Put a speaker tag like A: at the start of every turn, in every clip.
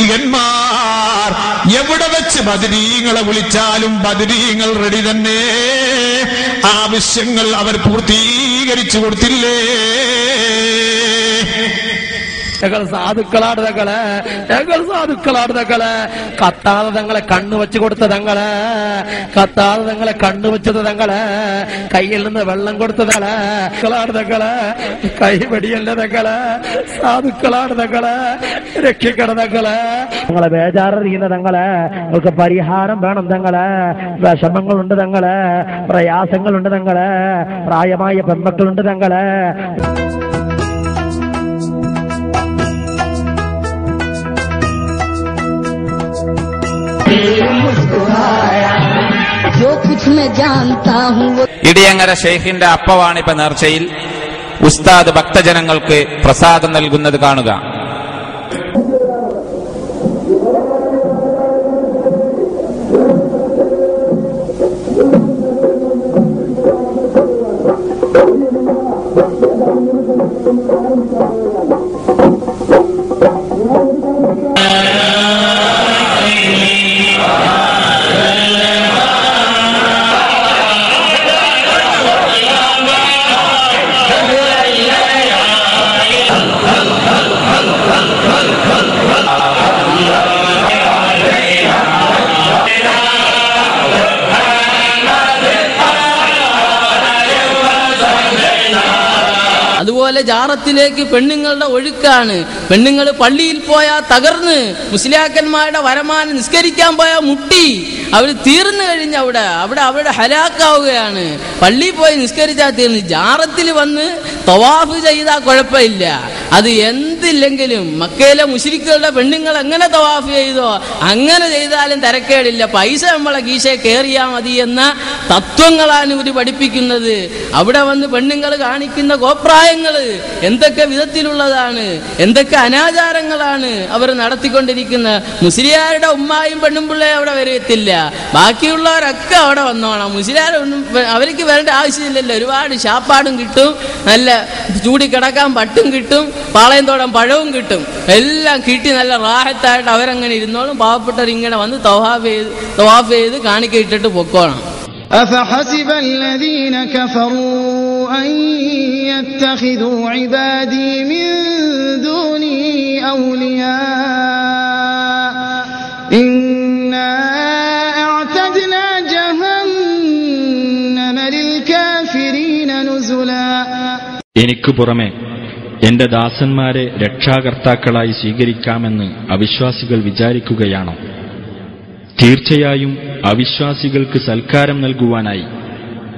A: ബദരീകന്മാർ എവിടെ വെച്ച് ബദരീങ്ങളെ വിളിച്ചാലും ബദരീങ്ങൾ റെഡി തന്നെ ആവശ്യങ്ങൾ അവർ പൂർത്തീകരിച്ചു കൊടുത്തില്ലേ
B: ഞങ്ങൾ സാധുക്കളാണ് തങ്ങള് ഞങ്ങൾ സാധുക്കളാണ് തങ്ങള് കത്താതെ തങ്ങളെ കണ്ണു വെച്ച് കൊടുത്ത തങ്ങള് കത്താതെ തങ്ങളെ കണ്ണു വെച്ചത് തങ്ങള് കയ്യിൽ നിന്ന് വെള്ളം കൊടുത്ത തങ്ങള് ാണ് തങ്ങള് കൈവടിയല്ല തങ്ങള് സാധുക്കളാണ് തങ്ങള് രക്ഷിക്കണം തങ്ങള് ഞങ്ങളെ ബേജാറിയുന്ന തങ്ങള് നിങ്ങൾക്ക് പരിഹാരം വേണം തങ്ങള് വിഷമങ്ങളുണ്ട് തങ്ങള് പ്രയാസങ്ങളുണ്ട് തങ്ങള് പ്രായമായ പെൺമക്കളുണ്ട് തങ്ങള്
C: ഇടിയങ്ങര ഷെയ്ഖിന്റെ അപ്പവാണിപ്പ നേർച്ചയിൽ ഉസ്താദ് ഭക്തജനങ്ങൾക്ക് പ്രസാദം നൽകുന്നത് കാണുക.
D: അതുപോലെ ജാറത്തിലേക്ക് പെണ്ണുങ്ങളുടെ ഒഴുക്കാണ്. പെണ്ണുങ്ങൾ പള്ളിയിൽ പോയാൽ തകർന്ന് മുസ്ലിയാക്കന്മാരുടെ വരമാനം നിസ്കരിക്കാൻ പോയാൽ മുട്ടി. അവർ തീർന്നു കഴിഞ്ഞ അവിടെ അവിടെ അവരുടെ ഹലാക്കാവുകയാണ്. പള്ളിയിൽ പോയി നിസ്കരിച്ചാൽ തീർന്നു. ജാറത്തിൽ വന്ന് തവാഫ് ചെയ്താൽ കുഴപ്പമില്ല. അത് എന്തില്ലെങ്കിലും മക്കയിലെ മുഷിരിക്കുകളുടെ പെണ്ണുങ്ങൾ എങ്ങനെ തവാഫ് ചെയ്തോ അങ്ങനെ ചെയ്താലും തിരക്കേടില്ല. പൈസ നമ്മളെ കീശയെ കയറിയാൽ മതി എന്ന തത്വങ്ങളാണ് ഇവർ പഠിപ്പിക്കുന്നത്. അവിടെ വന്ന് പെണ്ണുങ്ങൾ കാണിക്കുന്ന കോപ്രായങ്ങൾ എന്തൊക്കെ വിധത്തിലുള്ളതാണ് എന്തൊക്കെ അനാചാരങ്ങളാണ് അവർ നടത്തിക്കൊണ്ടിരിക്കുന്നത്. മുസ്ലിയാരുടെ ഉമ്മായും പെണ്ണും പിള്ളേ അവിടെ വരത്തില്ല. ബാക്കിയുള്ളവരൊക്കെ അവിടെ വന്നോണം മുസ്ലിയാർ അവർക്ക് വരേണ്ട ആവശ്യമില്ലല്ലോ ഒരുപാട് ശാപ്പാടും കിട്ടും നല്ല ചൂടി കിടക്കാൻ പട്ടും കിട്ടും പാളയത്തോടം പഴവും കിട്ടും എല്ലാം കിട്ടി നല്ല റാഹത്തായിട്ട് അവരങ്ങനെ ഇരുന്നോളും പാവപ്പെട്ടവർ ഇങ്ങനെ വന്ന് തവാഫ് ചെയ്ത് തവാഫ് ചെയ്ത് കാണിക്ക ഇട്ടിട്ട് പൊക്കോണം
E: أفحسب الذين كفروا أن يتخذوا عبادي من دوني أولياء إنا
F: എനിക്കു പുറമെ എന്റെ ദാസന്മാരെ രക്ഷാകർത്താക്കളായി സ്വീകരിക്കാമെന്ന് അവിശ്വാസികൾ വിചാരിക്കുകയാണോ? തീർച്ചയായും അവിശ്വാസികൾക്ക് സൽക്കാരം നൽകുവാനായി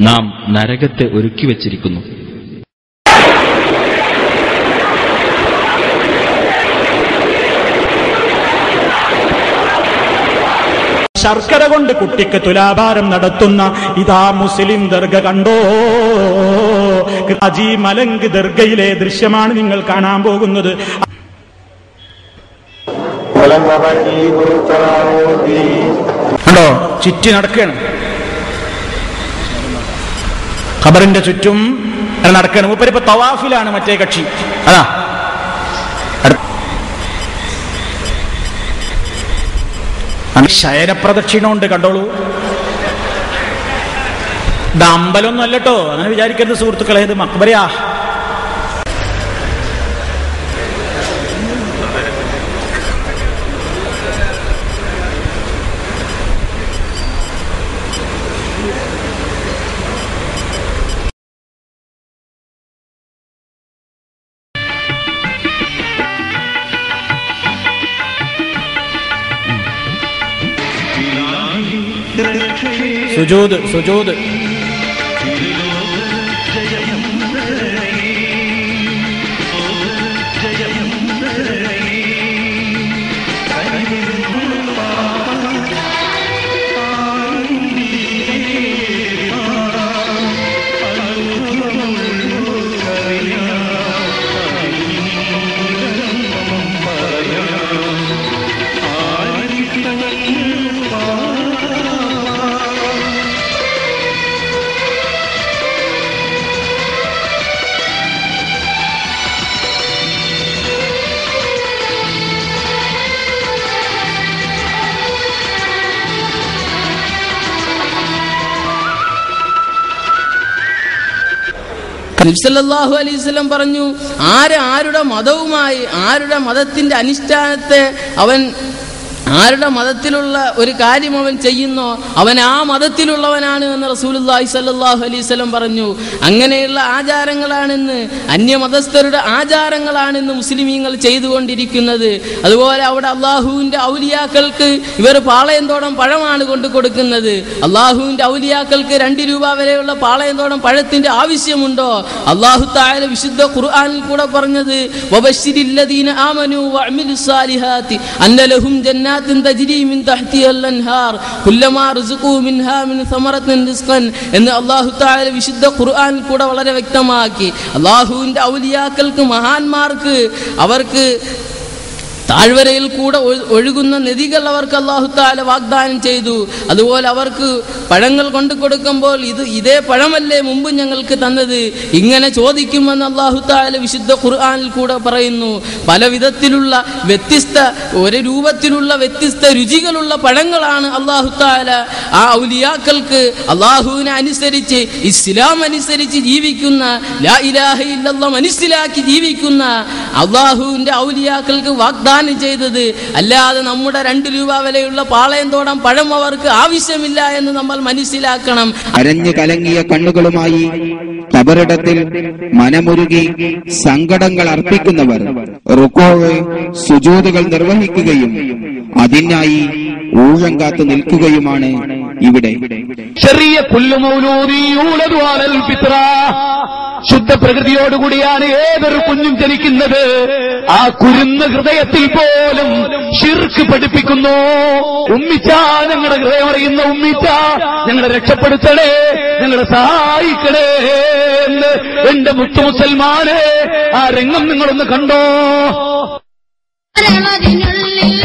F: നാം നരകത്തെ ഒരുക്കി വച്ചിരിക്കുന്നു.
G: ശർക്കര കൊണ്ട് കുട്ടിക്ക് തുലാഭാരം നടത്തുന്ന ഇതാ മുസ്ലിം ദർഗ കണ്ടോ? അജി മലങ്ക് ദർഗയിലെ ദൃശ്യമാണ് നിങ്ങൾ കാണാൻ പോകുന്നത്. കണ്ടോ? ചുറ്റി നടക്കുകയാണ്. ഖബറിന്റെ ചുറ്റും നടക്കുകയാണ്. മൂപ്പരിപ്പോ തവാഫിലാണ് മറ്റേ കക്ഷി. അതാ. ശയനപ്രദക്ഷിണമുണ്ട് കണ്ടോളൂ. ഇത് അമ്പലമൊന്നും അല്ലട്ടോ. അങ്ങനെ വിചാരിക്കരുത് സുഹൃത്തുക്കളെ. ഇത് മക്ബരയാ. സുജൂദ് സുജൂദ്
D: നബ്സല്ലാഹു അലൈവല്ലം പറഞ്ഞു ആര് ആരുടെ മതവുമായി ആരുടെ മതത്തിന്റെ അനുഷ്ഠാനത്തെ അവൻ ആരുടെ മതത്തിലുള്ള ഒരു കാര്യം അവൻ ചെയ്യുന്നോ അവൻ ആ മതത്തിലുള്ളവനാണ് എന്ന് റസൂലുല്ലാഹി സല്ലാഹു അലൈഹി വസല്ലം പറഞ്ഞു. അങ്ങനെയുള്ള ആചാരങ്ങളാണെന്ന് അന്യമതസ്ഥരുടെ ആചാരങ്ങളാണെന്ന് മുസ്ലിമീങ്ങൾ ചെയ്തുകൊണ്ടിരിക്കുന്നത്. അതുപോലെ അവിടെ അള്ളാഹുവിന്റെ ഔലിയാക്കൾക്ക് ഇവർ പാളയന്തോടം പഴമാണ് കൊണ്ടു കൊടുക്കുന്നത്. അള്ളാഹുവിന്റെ ഔലിയാക്കൾക്ക് രണ്ട് രൂപ വരെയുള്ള പാളയന്തോടം പഴത്തിന്റെ ആവശ്യമുണ്ടോ? അള്ളാഹു താഴെ വിശുദ്ധ ഖുർആാനിൽ കൂടെ പറഞ്ഞത് ആമനു അന്നലഹും സാലിഹാത്തി അന്ന تجري من تحتها മിൻ كلما അൻഹാർ കുല്ലമാ من സമറത്തിൻ റിസ്ഖൻ എന്ന് അള്ളാഹു താല വിശുദ്ധ ഖുർആനിൽ കൂടെ വളരെ വ്യക്തമാക്കി. അല്ലാഹുവിന്റെ ഔലിയാക്കൾക്ക് മഹാന്മാർക്ക് അവർക്ക് താഴ്വരയിൽ കൂടെ ഒഴുകുന്ന നദികൾ അവർക്ക് അള്ളാഹു താല വാഗ്ദാനം ചെയ്തു. അതുപോലെ അവർക്ക് പഴങ്ങൾ കൊണ്ടു കൊടുക്കുമ്പോൾ ഇത് ഇതേ പഴമല്ലേ മുമ്പ് ഞങ്ങൾക്ക് തന്നത്? ഇങ്ങനെ ചോദിക്കുമെന്ന് അള്ളാഹു താല വിശുദ്ധ ഖുർആാനിൽ കൂടെ പറയുന്നു. പല വിധത്തിലുള്ള വ്യത്യസ്ത ഒരു രൂപത്തിലുള്ള വ്യത്യസ്ത രുചികളുള്ള പഴങ്ങളാണ് അള്ളാഹു താല ആ ഔലിയാക്കൾക്ക് അള്ളാഹുവിനെ അനുസരിച്ച് ഇസ്ലാം അനുസരിച്ച് ജീവിക്കുന്ന ലാ ഇലാഹ ഇല്ലല്ല മനസ്സിലാക്കി ജീവിക്കുന്ന അള്ളാഹുവിന്റെ ഔലിയാക്കൾക്ക് വാഗ്ദാനം ചെയ്തത്. അല്ലാതെ നമ്മുടെ രണ്ട് രൂപ വിലയുള്ള പാളയന്തോടം പഴം അവർക്ക് ആവശ്യമില്ല എന്ന് നമ്മൾ മനസ്സിലാക്കണം.
H: അരഞ്ഞു കലങ്ങിയ കണ്ണുകളുമായി കബറിടത്തിൽ മനമുരുകി സങ്കടങ്ങൾ അർപ്പിക്കുന്നവർ റുക്കോവ് സുജൂതുകൾ നിർവഹിക്കുകയും അതിനായി ഊഴം കാത്തു നിൽക്കുകയുമാണ് ഇവിടെ.
I: ചെറിയ പുല്ലുമൗലൂതിയൂളതുവാലൽ ഫിത്ര ശുദ്ധ പ്രകൃതിയോടുകൂടിയാണ് ഏതൊരു കുഞ്ഞും ജനിക്കുന്നത്. ആ കുരുന്ന ഹൃദയത്തിൽ പോലും ഷിർക്ക് പഠിപ്പിക്കുന്നു. ഉമ്മിച്ച ഞങ്ങളുടെ ഹൃദയം അറിയുന്ന ഉമ്മിച്ച ഞങ്ങളെ രക്ഷപ്പെടുത്തണേ ഞങ്ങളെ സഹായിക്കണേ എന്ന് എന്റെ മുത്തു മുസൽമാനെ ആ രംഗം നിങ്ങളൊന്ന് കണ്ടോ?
J: മതിനുള്ളിൽ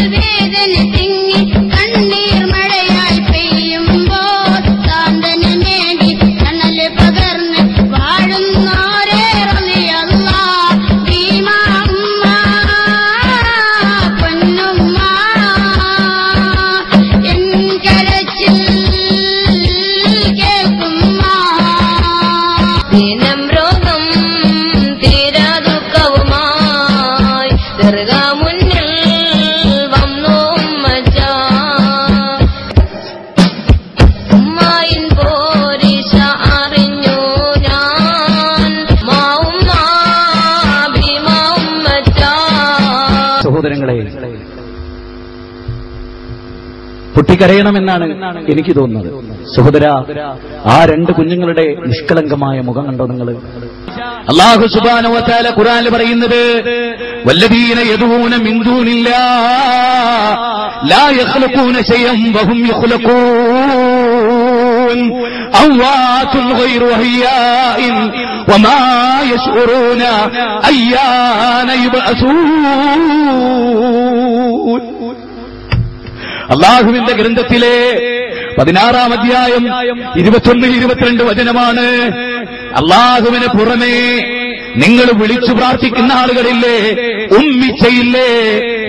K: സഹോദരങ്ങളെ പൊട്ടിക്കരയണമെന്നാണ് എനിക്ക് തോന്നുന്നത്. സഹോദര ആ രണ്ട് കുഞ്ഞുങ്ങളുടെ നിഷ്കളങ്കമായ മുഖം കണ്ടോ നിങ്ങൾ അള്ളാഹു സുബാനോത്താല ഖുറാൻ പറയുന്നത് വല്ലദീന യദൂന മിന്ദൂനില്ല ലാ വമാ യശ്ഉറൂന അയ്യാന യുബഅസൂൻ അള്ളാഹുവിന്റെ ഗ്രന്ഥത്തിലെ പതിനാറാം അധ്യായം ഇരുപത്തൊന്ന് ഇരുപത്തിരണ്ട് വചനമാണ്. അള്ളാഹുവിന് പുറമേ നിങ്ങൾ വിളിച്ചു പ്രാർത്ഥിക്കുന്ന ആളുകളില്ലേ? ഉമ്മിച്ചയില്ലേ?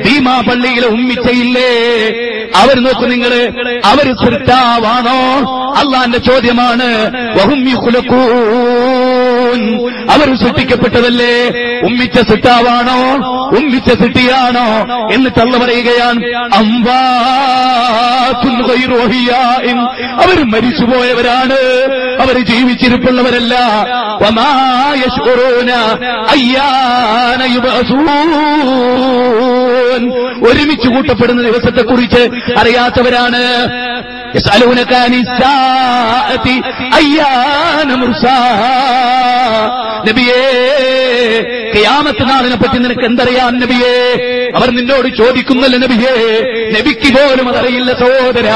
K: ഭീമാ പള്ളിയിലെ ഉമ്മിച്ചയില്ലേ? അവർ നോക്ക് നിങ്ങൾ അവർ സൃഷ്ടാവാണോ? അള്ളാന്റെ ചോദ്യമാണ് യുഖ്ലഖൂൻ. അവർ സൃഷ്ടിക്കപ്പെട്ടതല്ലേ? ഉമ്മിച്ച സിട്ടാവാണോ? ഉമ്മിച്ച സിട്ടിയാണോ? എന്ന് തള്ള പറയുകയാണ്. അവർ മരിച്ചുപോയവരാണ്. അവർ ജീവിച്ചിരിപ്പുള്ളവരല്ല. ഒരുമിച്ച് കൂട്ടപ്പെടുന്ന ദിവസത്തെക്കുറിച്ച് അറിയാത്തവരാണ്. നബിയേ കയാമത്ത് നാളിനെ പറ്റി നിനക്ക് എന്തറിയാം നബിയേ? അവർ നിന്നോട് ചോദിക്കുന്നല്ലോ നബിയേ? നബിക്ക് പോലും അതറിയില്ല സഹോദര.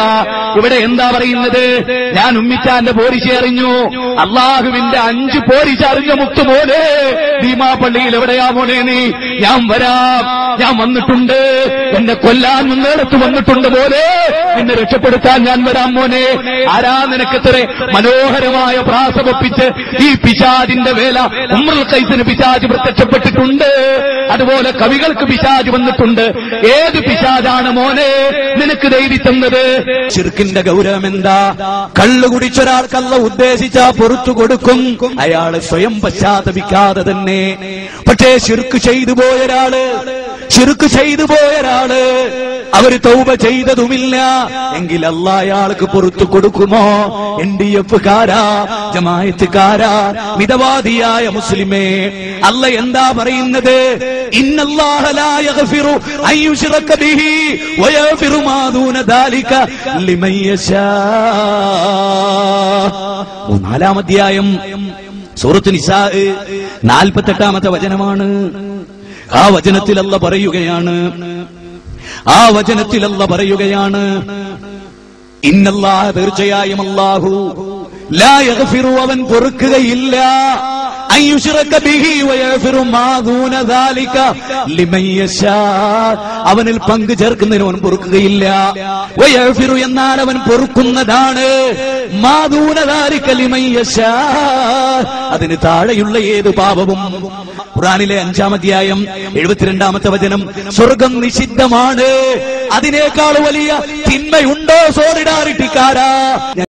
K: ഇവിടെ എന്താ പറയുന്നത്? ഞാൻ ഉമ്മിച്ചാന്റെ പോരിശ അറിഞ്ഞു. അള്ളാഹുവിന്റെ അഞ്ച് പോരിശ അറിഞ്ഞ മുത്തുപോലെ ഭീമാ പള്ളിയിൽ എവിടെയാ മോനെ നീ? ഞാൻ വരാം. ഞാൻ വന്നിട്ടുണ്ട്. എന്നെ കൊല്ലാൻ മുന്നേടത്ത് വന്നിട്ടുണ്ട് പോലെ നിന്നെ രക്ഷപ്പെടുത്താൻ ഞാൻ വരാം മോനെ. ആരാ നിനക്കെത്ര മനോഹരമായ പ്രാസമൊപ്പിച്ച് ഈ പിശാജിന്റെ വേല ഉമ്രൽ കൈസിന് പിശാജ് പ്രത്യക്ഷപ്പെട്ടിട്ടുണ്ട്. അതുപോലെ കവികൾക്ക് പിശാജ് വന്നിട്ടുണ്ട്. ഏത് പിശാജാണ് മോനെ നിനക്ക് ദൈവി തന്നത്? ചെറുക്കിന്റെ ഗൗരവം എന്താ? കള്ളു കുടിച്ചൊരാൾക്കല്ല ഉദ്ദേശിച്ച പുറത്തു കൊടുക്കും. അയാൾ സ്വയം പശ്ചാത്തപിക്കാതെ തന്നെ. പക്ഷേ ശിർക്ക് ചെയ്തു പോയൊരാൾ ശിർക്ക് ചെയ്തു പോയൊരാൾ അവർ തൗബ ചെയ്തതുമില്ല. എങ്കിൽ അല്ല അയാൾക്ക് പുറത്തു കൊടുക്കുമോ? എൻ ഡി എഫ് കാരാ ജമായത്തുകാരാ മിതവാദിയായ മുസ്ലിമേ. അല്ല എന്താ പറയുന്നത്? നാലാമധ്യായം സൂറത്ത് നിസാ നാൽപ്പത്തെട്ടാമത്തെ വചനമാണ്. ആ വചനത്തിൽ അല്ല പറയുകയാണ് ആ വചനത്തിൽ അല്ല പറയുകയാണ്. ഇന്നല്ലാ തീർച്ചയായും യഗ്ഫിറു അവൻ പൊറുക്കുകയില്ല. അവനിൽ പങ്കു ചേർക്കുന്നതിന് അവൻ പൊറുക്കുകയില്ല. എന്നാൽ അവൻ പൊറുക്കുന്നതാണ്. മാ ദൂന ദാലിക ലിമൻ യശാ. അതിന് താഴെയുള്ള ഏത് പാപവും ഖുറാനിലെ അഞ്ചാം അധ്യായം എഴുപത്തിരണ്ടാമത്തെ വചനം സ്വർഗം നിഷിദ്ധമാണ്. അതിനേക്കാൾ വലിയ തിന്മയുണ്ടോ? സോറിഡാറിറ്റിക്കാരാ